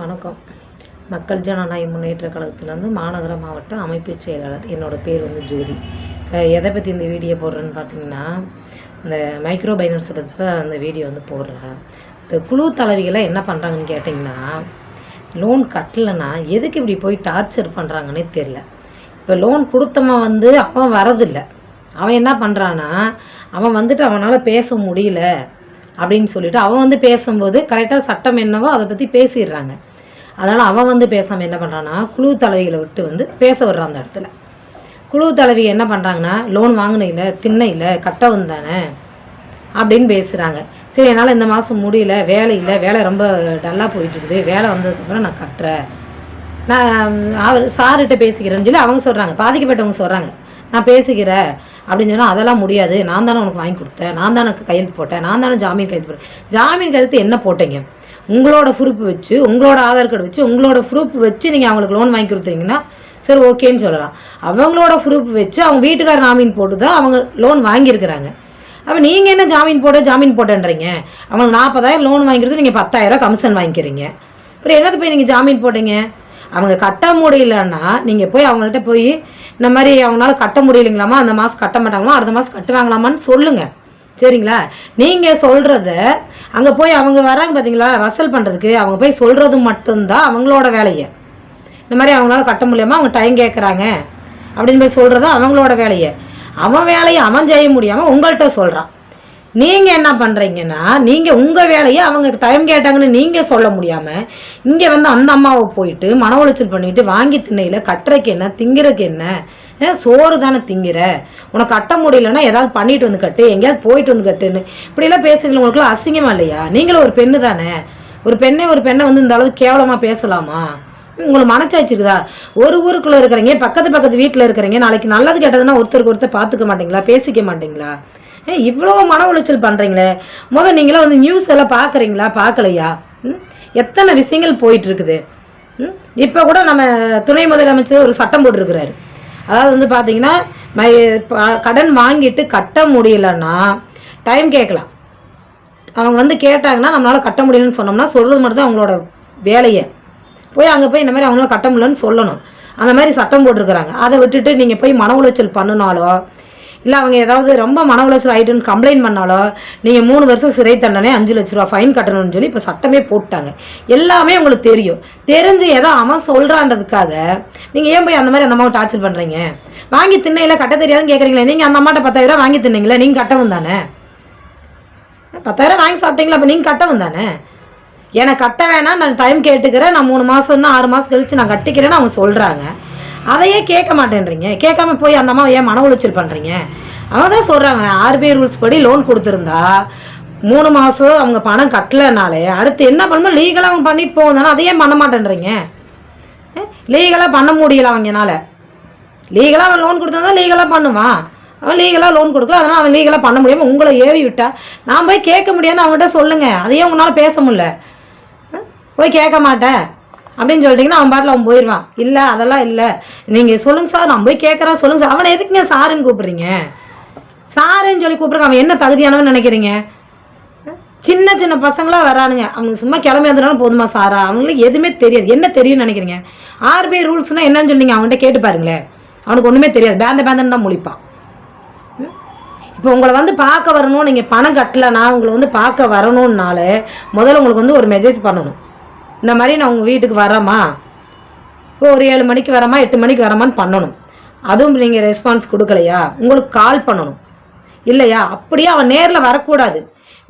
வணக்கம். மக்கள் ஜனநாயக முன்னேற்ற கழகத்திலேருந்து மாநகர மாவட்ட அமைப்பு செயலாளர் என்னோட பேர் வந்து ஜோதி. இப்போ எதை பற்றி இந்த வீடியோ போடுறேன்னு பார்த்தீங்கன்னா இந்த மைக்ரோ பைனான்ஸை பற்றி தான் இந்த வீடியோ வந்து போடுறேன். இந்த குழு தலைவிகளை என்ன பண்ணுறாங்கன்னு கேட்டிங்கன்னா லோன் கட்டலைன்னா எதுக்கு இப்படி போய் டார்ச்சர் பண்ணுறாங்கன்னே தெரில இப்போ லோன் கொடுத்தவன் வந்து அவன் வரதில்லை. அவன் என்ன பண்ணுறான்னா அவன் வந்துட்டு அவனால் பேச முடியல. அப்படின்னு சொல்லிட்டு அவன் வந்து பேசும்போது கரெக்டாக சட்டம் என்னவோ அதை பற்றி பேசிடுறாங்க. அதனால் அவன் வந்து பேசாமல் என்ன பண்ணுறான்னா குழு தலைவிகளை விட்டு வந்து பேச வர்றான் அந்த இடத்துல. குழு தலைவி என்ன பண்ணுறாங்கன்னா லோன் வாங்கின இல்லை தின்ன இல்லை கட்ட வந்தானே அப்படின்னு பேசுகிறாங்க சரி என்னால் இந்த மாதம் முடியல வேலை இல்லை வேலை ரொம்ப டல்லாக போயிட்டுருக்குது வேலை வந்ததுக்கப்புறம் நான் கட்டுறேன். நான் அவர் சார்கிட்ட பேசிக்கிறேன்னு சொல்லி அவங்க சொல்கிறாங்க பாதிக்கப்பட்டவங்க சொல்கிறாங்க நான் பேசிக்கிறேன் அப்படின்னு சொன்னால் அதெல்லாம் முடியாது. நான் தானே உனக்கு வாங்கி கொடுத்தேன். நான் தானே கையெழுத்து போட்டேன். நான் தானே ஜாமீன் கையெழுத்து போட்டேன். ஜாமீன் கையெழுத்து என்ன போட்டீங்க? உங்களோட ப்ரூஃப் வச்சு உங்களோட ஆதார் கார்டு வச்சு உங்களோட ப்ரூஃப் வச்சு நீங்கள் அவங்களுக்கு லோன் வாங்கி கொடுத்தீங்கன்னா சரி ஓகேன்னு சொல்லலாம். அவங்களோட ப்ரூஃப் வச்சு அவங்க வீட்டுக்கார நாமின் போட்டு தான் அவங்க லோன் வாங்கியிருக்கிறாங்க அப்போ நீங்கள் என்ன ஜாமீன் போட ஜாமீன் போட்டேன்றீங்க? அவங்களுக்கு நாற்பதாயிரம் லோன் வாங்கி கொடுத்து நீங்கள் பத்தாயிரம் கமிஷன் வாங்கிக்கிறீங்க. அப்புறம் என்னது போய் நீங்கள் ஜாமீன் போட்டீங்க? அவங்க கட்ட முடியலன்னா நீங்கள் போய் அவங்கள்ட்ட போய் இந்த மாதிரி அவங்களால கட்ட முடியலைங்களாமா? அந்த மாதம் கட்ட மாட்டாங்களா அடுத்த மாதம் கட்டுவாங்களாமான்னு சொல்லுங்கள் சரிங்களா? நீங்கள் சொல்கிறத அங்கே போய் அவங்க வராங்க பார்த்தீங்களா வசூல் பண்ணுறதுக்கு அவங்க போய் சொல்கிறது மட்டும்தான் அவங்களோட வேலையை. இந்த மாதிரி அவங்களால கட்ட முடியாமல் அவங்க டைம் கேட்குறாங்க அப்படின்னு போய் சொல்கிறது அவங்களோட வேலையை. அவன் வேலையை அவன் செய்ய முடியாமல் உங்கள்கிட்ட சொல்கிறான் நீங்கள் என்ன பண்ணுறீங்கன்னா நீங்கள் உங்கள் வேலையை அவங்க டைம் கேட்டாங்கன்னு நீங்கள் சொல்ல முடியாமல் இங்கே வந்து அந்த அம்மாவை போயிட்டு மன உளைச்சல் பண்ணிட்டு வாங்கி திண்ணையில் கட்டுறக்கு என்ன திங்கிறதுக்கு என்ன? ஏன் சோறு தானே திங்கிற? உனக்கு கட்ட முடியலன்னா ஏதாவது பண்ணிட்டு வந்து கட்டு எங்கேயாவது போயிட்டு வந்து கட்டுன்னு. இப்படிலாம் பேசுறீங்க உங்களுக்குலாம் அசிங்கமா இல்லையா? நீங்களும் ஒரு பெண்ணு தானே. ஒரு பெண்ணே ஒரு பெண்ணை வந்து இந்த அளவுக்கு கேவலமாக பேசலாமா? உங்களுக்கு மனச்சாட்சி இருக்குதா ஒரு ஊருக்குள்ளே இருக்கிறீங்க பக்கத்து பக்கத்து வீட்டில் இருக்கிறீங்க நாளைக்கு நல்லது கெட்டதுன்னா ஒருத்தருக்கு ஒருத்தர் பார்த்துக்க மாட்டீங்களா? பேசிக்க மாட்டீங்களா? ஏ இவ்வளோ மன உளைச்சல் பண்ணுறீங்களே முதல் நீங்களாம் வந்து நியூஸ் எல்லாம் பார்க்குறீங்களா பார்க்கலையா ம்? எத்தனை விஷயங்கள் போயிட்டுருக்குது? ம்? இப்போ கூட நம்ம துணை முதலமைச்சர் ஒரு சட்டம் போட்டிருக்கிறாரு. அதாவது வந்து பார்த்தீங்கன்னா மை கடன் வாங்கிட்டு கட்ட முடியலன்னா டைம் கேட்கலாம். அவங்க வந்து கேட்டாங்கன்னா நம்மளால் கட்ட முடியலன்னு சொன்னோம்னா சொல்கிறது மட்டும் தான் அவங்களோட வேலையை. போய் அங்கே போய் இந்த மாதிரி அவங்களால கட்ட முடியலன்னு சொல்லணும். அந்த மாதிரி சட்டம் போட்டிருக்கிறாங்க. அதை விட்டுட்டு நீங்கள் போய் மன உளைச்சல் பண்ணினாலோ இல்லை அவங்க ஏதாவது ரொம்ப மன உளைச்சல் ஆகிட்டுன்னு கம்ப்ளைண்ட் பண்ணாலோ நீங்கள் மூணு வருஷம் சிறை தண்டனை அஞ்சு லட்ச ரூபா ஃபைன் கட்டணும்னு சொல்லி இப்போ சட்டமே போட்டாங்க. எல்லாமே உங்களுக்கு தெரியும். தெரிஞ்சு ஏதோ அவன் சொல்கிறான்றதுக்காக நீங்கள் ஏன் போய் அந்த மாதிரி அந்த அம்மாவை டார்ச்சர் பண்ணுறீங்க வாங்கி தின்னையில் கட்ட தெரியாதுன்னு கேட்குறீங்களே நீங்கள் அந்த அம்மாட்ட பத்தாயிரம் வாங்கி தின்னீங்களே நீங்கள் கட்டவும் தானே? பத்தாயிரம் வாங்கி சாப்பிட்டீங்களா அப்போ நீங்கள் கட்டவும் தானே? எனக்கு கட்ட வேணாம் நான் டைம் கேட்டுக்கிறேன் நான் மூணு மாதம்னா ஆறு மாதம் கழிச்சு நான் கட்டிக்கிறேன்னு அவங்க சொல்கிறாங்க அதையே கேட்க மாட்டேன்றீங்க. கேட்காம போய் அந்த அம்மாவை ஏன் மன உளைச்சல் பண்ணுறீங்க அவங்க தான் சொல்கிறாங்க ஆர்பிஐ ரூல்ஸ் படி லோன் கொடுத்துருந்தா மூணு மாதம் அவங்க பணம் கட்டலைனாலே அடுத்து என்ன பண்ணணுமோ லீகலாக அவங்க பண்ணிட்டு போகுதுனா அதையே பண்ண மாட்டேன்றீங்க. லீகலாக பண்ண முடியல அவங்கனால லீகலாக அவன் லோன் கொடுத்தா லீகலாக பண்ணுவான். அவன் லீகலாக லோன் கொடுக்கல அதனால் அவன் லீகலாக பண்ண முடியாமல் உங்களை ஏவி விட்டா. நான் போய் கேட்க முடியாதுன்னு அவங்ககிட்ட சொல்லுங்கள் அதையே உங்களால் பேச முடில போய் கேட்க மாட்டேன். அப்படின்னு சொல்லிட்டீங்கன்னா அவன் பாட்டில் அவன் போயிடுவான் இல்லை அதெல்லாம் இல்லை. நீங்கள் சொல்லுங்கள் சார் நான் போய் கேட்குறேன் சொல்லுங்கள் சார். அவனை எதுக்குங்க சாருன்னு கூப்பிட்றீங்க? சாருன்னு சொல்லி கூப்பிட்றாங்க அவன் என்ன தகுதியானவன்னு நினைக்கிறீங்க? சின்ன சின்ன பசங்களாம் வரானுங்க. அவங்க சும்மா கிளம்பி வந்தனாலும் போதுமா சாரா? அவங்களுக்கு எதுவுமே தெரியாது. என்ன தெரியும்னு நினைக்கிறீங்க? ஆர்பிஐ ரூல்ஸ்னால் என்னன்னு சொல்லி நீங்கள் அவன்கிட்ட கேட்டு பாருங்களேன். அவனுக்கு ஒன்றுமே தெரியாது. பேந்த பேந்தன்னு தான் முழிப்பான். இப்போ உங்களை வந்து பார்க்க வரணும் நீங்கள் பணம் கட்டலைன்னா உங்களை வந்து பார்க்க வரணும்னாலே முதல்ல உங்களுக்கு வந்து ஒரு மெசேஜ் பண்ணணும். இந்த மாதிரி நான் உங்கள் வீட்டுக்கு வரேம்மா. இப்போ ஒரு ஏழு மணிக்கு வரமா எட்டு மணிக்கு வரமான்னு பண்ணணும். அதுவும் நீங்கள் ரெஸ்பான்ஸ் கொடுக்கலையா? உங்களுக்கு கால் பண்ணணும். இல்லையா? அப்படியே அவன் நேரில் வரக்கூடாது.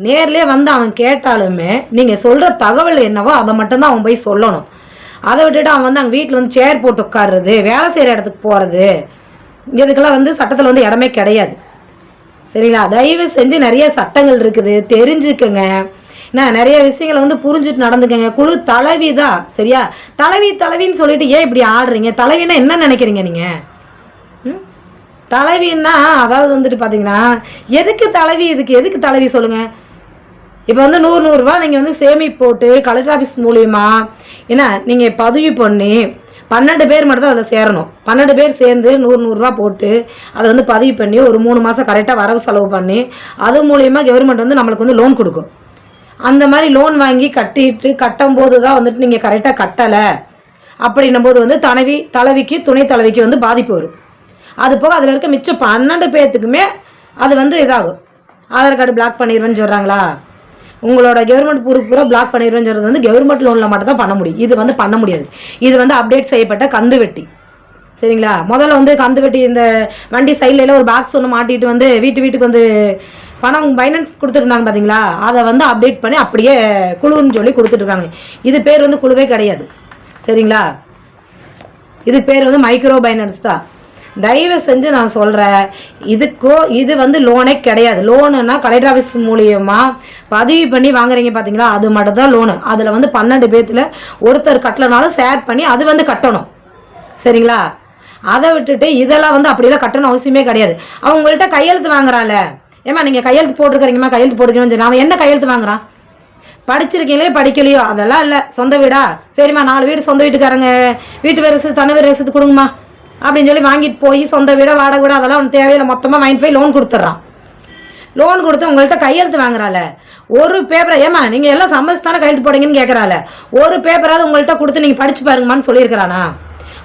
நேர்லேயே வந்து அவன் கேட்டாலுமே நீங்கள் சொல்கிற தகவல் என்னவோ அதை மட்டும்தான் அவன் போய் சொல்லணும். அதை விட்டுட்டு அவன் வந்து அங்கே வீட்டில் வந்து சேர் போட்டு உட்காருறது வேலை செய்கிற இடத்துக்கு போகிறது இதுக்கெல்லாம் வந்து சட்டத்தில் வந்து இடமே கிடையாது. சரிங்களா? தயவு செஞ்சு நிறைய சட்டங்கள் இருக்குது. தெரிஞ்சுக்கங்க. என்ன நிறைய விஷயங்களை வந்து புரிஞ்சுட்டு நடந்துக்கங்க. குழு தலைவி தான் சரியா? தலைவி தலைவின்னு சொல்லிட்டு ஏன் இப்படி ஆடுறீங்க? தலைவின்னா என்ன நினைக்கிறீங்க நீங்கள் ம்? தலைவின்னா அதாவது வந்துட்டு பார்த்தீங்கன்னா எதுக்கு தலைவி இதுக்கு? எதுக்கு தலைவி சொல்லுங்கள் இப்போ வந்து நூறு நூறுரூவா நீங்கள் வந்து சேமிப்பு போட்டு கலெக்டர் ஆஃபீஸ் மூலியமா என்ன நீங்கள் பதிவு பண்ணி பன்னெண்டு பேர் மட்டும் தான் அதில் சேரணும். பன்னெண்டு பேர் சேர்ந்து நூறு நூறுரூவா போட்டு அதை வந்து பதிவு பண்ணி ஒரு மூணு மாதம் கரெக்டாக வரவு செலவு பண்ணி அது மூலியமாக கவர்மெண்ட் வந்து நம்மளுக்கு வந்து லோன் கொடுக்கும். அந்த மாதிரி லோன் வாங்கி கட்டிட்டு கட்டும் போது தான் வந்துட்டு நீங்கள் கரெக்டாக கட்டலை. அப்படின்னும் போது வந்து தலைவி தலைவிக்கு துணை தலைவிக்கு வந்து பாதிப்பு வரும். அது போக அதில் இருக்க மிச்சம் பன்னெண்டு பேர்த்துக்குமே அது வந்து இதாகும். ஆதார் கார்டு பிளாக் பண்ணிடுவேன்னு சொல்கிறாங்களா உங்களோட கவர்மெண்ட் பூரா பூரா பிளாக் பண்ணிடுவேன்னு சொல்கிறது வந்து கவர்மெண்ட் லோனில் மட்டும் தான் பண்ண முடியும். இது வந்து பண்ண முடியாது. இது வந்து அப்டேட் செய்யப்பட்ட கந்து வெட்டி. சரிங்களா? முதல்ல வந்து கந்து வெட்டி இந்த வண்டி சைடில் ஒரு பாக்ஸ் ஒன்று மாட்டிட்டு வந்து வீட்டு வீட்டுக்கு வந்து பணம் பைனான்ஸ் கொடுத்துருந்தாங்க பார்த்தீங்களா அதை வந்து அப்டேட் பண்ணி அப்படியே குழுன்னு சொல்லி கொடுத்துட்ருக்காங்க இது பேர் வந்து குழுவே கிடையாது. சரிங்களா? இது பேர் வந்து மைக்ரோ பைனான்ஸ் தான். தயவு செஞ்சு நான் சொல்கிறேன் இதுக்கோ இது வந்து லோனே கிடையாது. லோனுனா கலெக்டர் ஆஃபீஸ் மூலியமாக பதிவு பண்ணி வாங்குறீங்க பார்த்தீங்களா அது மட்டும் தான் லோனு அதில் வந்து பன்னெண்டு பேர்த்தில் ஒருத்தர் கட்டலனாலும் ஷேர் பண்ணி அது வந்து கட்டணும். சரிங்களா? அதை விட்டுட்டு இதெல்லாம் வந்து அப்படியெல்லாம் கட்டணும் அவசியமே கிடையாது. அவங்கள்ட்ட கையெழுத்து வாங்குறான்ல. ஏமா நீங்கள் கையெழுத்து போட்டிருக்கிறீங்கம்மா கையெழுத்து போட்டுக்கணும்னு சொல்லி அவன் என்ன கையெழுத்து வாங்குறான்? படிச்சிருக்கீங்களே படிக்கலையோ? அதெல்லாம் இல்லை. சொந்த வீடா? சரிம்மா நாலு வீடு சொந்த வீட்டுக்காரங்க. வீட்டு வேறு தனி வேறு கொடுங்கம்மா. அப்படின்னு சொல்லி வாங்கிட்டு போய் சொந்த வீடோ வாடகை வீடோ அதெல்லாம் அவனுக்கு தேவையில்லை. மொத்தமாக வாங்கிட்டு போய் லோன் கொடுத்துட்றான். லோன் கொடுத்து உங்கள்கிட்ட கையெழுத்து வாங்குறாள். ஒரு பேப்பரை ஏமா நீங்கள் எல்லாம் சம்மதிச்சு தானே கையெழுத்து போடுங்கன்னு கேட்குறாள் ஒரு பேப்பராவது உங்கள்கிட்ட கொடுத்து நீங்கள் படிச்சு பாருங்கம்மான்னு சொல்லியிருக்கிறானா?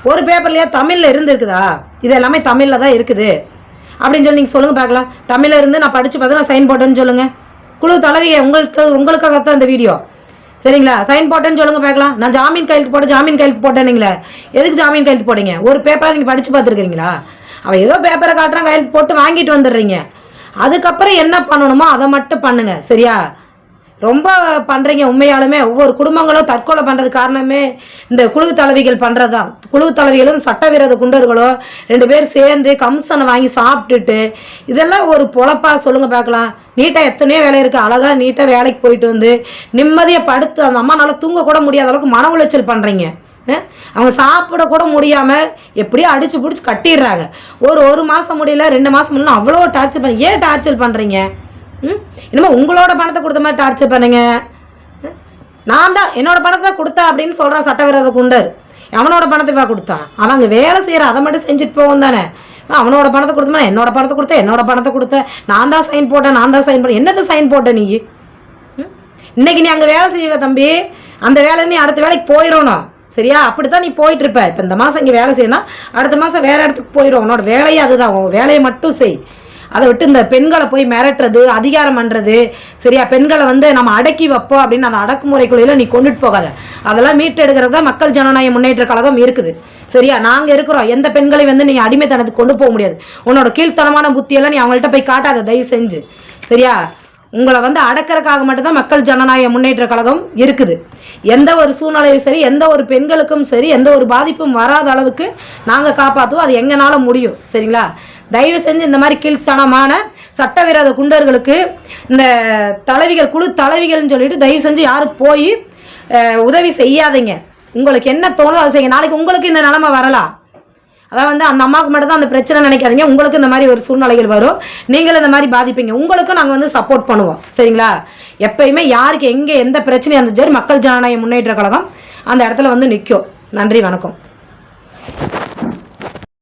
ஒரு பேப்பர்லையா தமிழில் இருந்துருக்குதா? இது எல்லாமே தமிழில் தான் இருக்குது. அப்படின்னு சொல்லி நீங்கள் சொல்லுங்கள் பார்க்கலாம். தமிழில் இருந்து நான் படித்து பார்த்து நான் சைன் போட்டேன்னு சொல்லுங்கள் குழு தலைவியை உங்களுக்கு உங்களுக்காக தான் இந்த வீடியோ. சரிங்களா? சைன் போட்டேன்னு சொல்லுங்கள் பார்க்கலாம். நான் ஜாமீன் கையெழுத்து போட்டு ஜாமீன் கையெழுத்து போட்டேனுங்களே எதுக்கு ஜாமீன் கையெழுத்து போட்டீங்க? ஒரு பேப்பரை நீங்கள் படித்து பார்த்துருக்கீங்களா அவள் ஏதோ பேப்பரை காட்டுறான் கையெழுத்து போட்டு வாங்கிட்டு வந்துடுறீங்க. அதுக்கப்புறம் என்ன பண்ணணுமோ அதை மட்டும் பண்ணுங்கள் சரியா? ரொம்ப பண்ணுறீங்க உண்மையாலுமே. ஒவ்வொரு குடும்பங்களும் தற்கொலை பண்ணுறது காரணமே இந்த குழு தலைவிகள் பண்ணுறது தான் குழு தலைவிகளும் சட்டவிரோத குண்டர்களோ ரெண்டு பேர் சேர்ந்து கம்சனை வாங்கி சாப்பிட்டுட்டு இதெல்லாம் ஒரு பொழப்பா சொல்லுங்கள் பார்க்கலாம். நீட்டாக எத்தனையோ வேலை இருக்குது அழகாக நீட்டாக வேலைக்கு போயிட்டு வந்து நிம்மதியாக படுத்து அந்த அம்மானால் தூங்கக்கூட முடியாத அளவுக்கு மன உளைச்சல் பண்ணுறீங்க அவங்க சாப்பிடக்கூட முடியாமல் எப்படியோ அடித்து பிடிச்சி கட்டிடுறாங்க. ஒரு ஒரு மாதம் முடியல ரெண்டு மாதம் முடியல அவ்வளோ டார்ச்சர் பண்ணி ஏன் டார்ச்சர் பண்ணுறீங்க ம்? என்னமோ உங்களோட பணத்தை கொடுத்த மாதிரி டார்ச்சர் பண்ணுங்க. நான் தான் என்னோட பணத்தை கொடுத்தா அப்படின்னு சொல்கிறான் சட்டவிரோத குண்டர். அவனோட பணத்தை வா கொடுத்தான் அவங்க வேலை செய்கிற அதை மட்டும் செஞ்சுட்டு போகும் தானே. அவனோட பணத்தை கொடுத்தமா என்னோட பணத்தை கொடுத்தேன் என்னோட பணத்தை கொடுத்தேன் நான் தான் சைன் போட்டேன் நான் தான் சைன் பண்ணேன் என்னத்தை சைன் போட்ட நீ? இன்னைக்கு நீ அங்கே வேலை செய்வ தம்பி. அந்த வேலை நீ அடுத்த வேலைக்கு போயிடணும். சரியா? அப்படி தான் நீ போயிட்டு இருப்ப. இப்போ இந்த மாதம் இங்கே வேலை செய்யணும் அடுத்த மாதம் வேறு இடத்துக்கு போயிடும் உன்னோட வேலையே அதுதான். உன் வேலையை மட்டும் செய். அதை விட்டு இந்த பெண்களை போய் மிரட்டுறது அதிகாரம் பண்ணுறது சரியா? பெண்களை வந்து நம்ம அடக்கி வைப்போம் அப்படின்னு அந்த அடக்குமுறைக்குள்ளையில நீ கொண்டுட்டு போகாத. அதெல்லாம் மீட்டெடுக்கிறது தான் மக்கள் ஜனநாயக முன்னேற்ற கழகம் இருக்குது. சரியா? நாங்கள் இருக்கிறோம். எந்த பெண்களையும் வந்து நீங்கள் அடிமைத்தனத்துக்கு கொண்டு போக முடியாது. உன்னோட கீழ்த்தனமான புத்தியெல்லாம் நீ அவங்கள்ட்ட போய் காட்டாத. தயவு செஞ்சு. சரியா? உங்களை வந்து அடக்கிறதுக்காக மட்டும்தான் மக்கள் ஜனநாயக முன்னேற்ற கழகம் இருக்குது. எந்த ஒரு சூழ்நிலையும் சரி எந்த ஒரு பெண்களுக்கும் சரி எந்த ஒரு பாதிப்பும் வராத அளவுக்கு நாங்கள் காப்பாற்றுவோம் அது எங்கனால முடியும். சரிங்களா? தயவு செஞ்சு இந்த மாதிரி கீழ்த்தனமான சட்டவிரோத குண்டர்களுக்கு இந்த தலைவிகள் குழு தலைவிகள்னு சொல்லிட்டு தயவு செஞ்சு யாரும் போய் உதவி செய்யாதீங்க. உங்களுக்கு என்ன தோணுதோ அதை செய்யுங்க. நாளைக்கு உங்களுக்கு இந்த நிலமை வரலாம் அதான் வந்து அந்த அம்மாவுக்கு மட்டும் தான் அந்த பிரச்சனை நினைக்காதீங்க. உங்களுக்கு இந்த மாதிரி ஒரு சூழ்நிலைகள் வரும். நீங்களும் இந்த மாதிரி பாதிப்பீங்க. உங்களுக்கும் நாங்கள் வந்து சப்போர்ட் பண்ணுவோம். சரிங்களா? எப்பயுமே யாருக்கு எங்கே எந்த பிரச்சனையும் இருந்துச்சு மக்கள் ஜனநாயக முன்னேற்ற கழகம் அந்த இடத்துல வந்து நிற்கும் நன்றி வணக்கம்.